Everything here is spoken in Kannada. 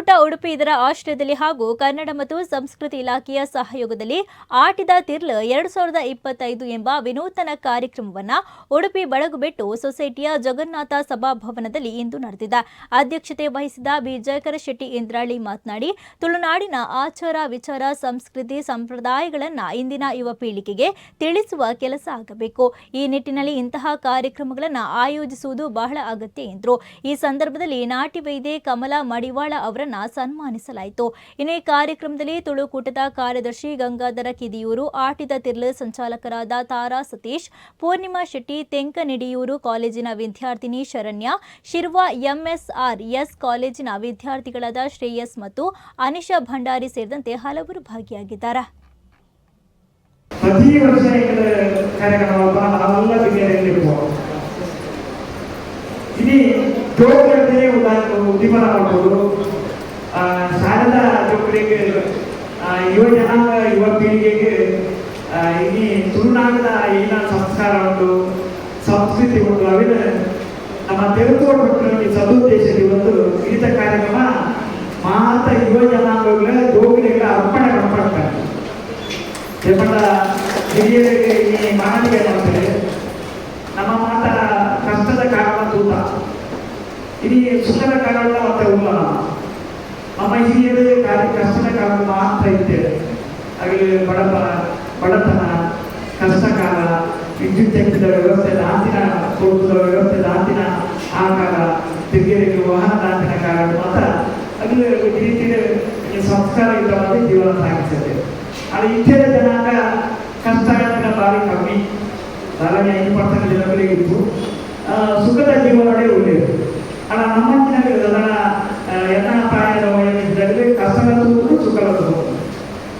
ತುಳುಕೂಟ ಉಡುಪಿ ಇದರ ಆಶ್ರಯದಲ್ಲಿ ಹಾಗೂ ಕನ್ನಡ ಮತ್ತು ಸಂಸ್ಕೃತಿ ಇಲಾಖೆಯ ಸಹಯೋಗದಲ್ಲಿ ಆಟಿದ ತಿರ್ಲ್ ಎರಡು ಸಾವಿರದ ಇಪ್ಪತ್ತೈದು ಎಂಬ ವಿನೂತನ ಕಾರ್ಯಕ್ರಮವನ್ನು ಉಡುಪಿ ಬಳಗುಬೆಟ್ಟು ಸೊಸೈಟಿಯ ಜಗನ್ನಾಥ ಸಭಾಭವನದಲ್ಲಿ ಇಂದು ನಡೆದಿದೆ. ಅಧ್ಯಕ್ಷತೆ ವಹಿಸಿದ ಬಿ. ಜಯಕರ ಶೆಟ್ಟಿ ಇಂದ್ರಾಳಿ ಮಾತನಾಡಿ, ತುಳುನಾಡಿನ ಆಚಾರ ವಿಚಾರ, ಸಂಸ್ಕೃತಿ ಸಂಪ್ರದಾಯಗಳನ್ನು ಇಂದಿನ ಯುವ ಪೀಳಿಗೆಗೆ ತಿಳಿಸುವ ಕೆಲಸ ಆಗಬೇಕು. ಈ ನಿಟ್ಟಿನಲ್ಲಿ ಇಂತಹ ಕಾರ್ಯಕ್ರಮಗಳನ್ನು ಆಯೋಜಿಸುವುದು ಬಹಳ ಅಗತ್ಯ ಎಂದರು. ಈ ಸಂದರ್ಭದಲ್ಲಿ ನಾಟಿ ವೈದ್ಯೆ ಕಮಲಾ ಮಡಿವಾಳ ಅವರನ್ನ ಅವರನ್ನ ಸನ್ಮಾನಿಸಲಾಯಿತು. ಇನ್ನೇ ಕಾರ್ಯಕ್ರಮದಲ್ಲಿ ತುಳುಕೂಟದ ಕಾರ್ಯದರ್ಶಿ ಗಂಗಾಧರ ಕಿದಿಯೂರು, ಆಟಿದ ತಿರ್ಲೆ ಸಂಚಾಲಕರಾದ ತಾರಾ ಸತೀಶ್, ಪೂರ್ಣಿಮಾ ಶೆಟ್ಟಿ, ತೆಂಕನಿಡಿಯೂರು ಕಾಲೇಜಿನ ವಿದ್ಯಾರ್ಥಿನಿ ಶರಣ್ಯ, ಶಿರ್ವಾ ಎಂಎಸ್ಆರ್ ಎಸ್ ಕಾಲೇಜಿನ ವಿದ್ಯಾರ್ಥಿಗಳಾದ ಶ್ರೇಯಸ್ ಮತ್ತು ಅನಿಶಾ ಭಂಡಾರಿ ಸೇರಿದಂತೆ ಹಲವರು ಭಾಗಿಯಾಗಿದ್ದಾರೆ. ಪ್ರತಿ ವರ್ಷ ಇಡೀ ಟೋಟಲ್ ಉದಾಹರಣೆ ಶಾರದಾ ಜೋಕರಿಗೆ ಯುವ ಜನಾಂಗ, ಯುವ ಪೀಳಿಗೆಗೆ ಈ ತುಳುನಾಡಿನ ಏನ ಸಂಸ್ಕಾರ ಉಂಟು, ಸಂಸ್ಕೃತಿ ಉಂಟು. ಅವಿನ ನಮ್ಮ ತೆಲುಗು ಸದುದ್ದೇಶದಲ್ಲಿ ಒಂದು ಗೀತ ಕಾರ್ಯಕ್ರಮ ಮಾತ ಯುವ ಜನಾಂಗಗಳ ಜೋಗರಿಗೆ ಅರ್ಪಣೆ ಮಾಡ್ತಾರೆ. ಜಪದ ಹಿರಿಯರಿಗೆ ಈ ಮಾನವೀಯ ಮಾಡ್ತಾರೆ ನಮ್ಮ ಮಾತ ಕಷ್ಟದ ಕಾರಣ ತೂತ ಇಡೀ ಸುಖದ ಕಾರಣ ಮತ್ತೆ ಉಲ್ಲ ನಮ್ಮ ಹಿರಿಯರು ಕಷ್ಟದ ಕಾರಣ ಮಾತ್ರ ಇದ್ದೇವೆ. ಹಾಗೆ ಬಡಪ ಬಡತನ ಕಷ್ಟಕಾಲ ವಿದ್ಯುತ್ ಶಕ್ತಿಯ ವ್ಯವಸ್ಥೆ ದಾಂತಿನ ಕೊಡುವುದ ವ್ಯವಸ್ಥೆ ದಾಂತಿನ ಆಕಾರ ಹಿರಿಯರಿಗೆ ವಾಹನ ದಾಂತಿನ ಕಾರಣ ಮಾತ್ರ ಅದು ಈ ರೀತಿ ಸಂಸ್ಕಾರ ಸಂಸ್ಕಾರಯುತವಾಗಿ ಜೀವನ ಸಾಗಿಸುತ್ತೆ ಆದರೆ ಇತರ ಜನಾಂಗ ಕಷ್ಟಗಳ ಬಾರಿ ಕಮ್ಮಿ. ಸಾಧಾರಣ ಐದು ಪರ್ಸೆಂಟ್ ಜನಗಳಿಗೆ ಇತ್ತು. ಆ, ಸುಖದ ಜೀವನ ಒಳ್ಳೆಯದು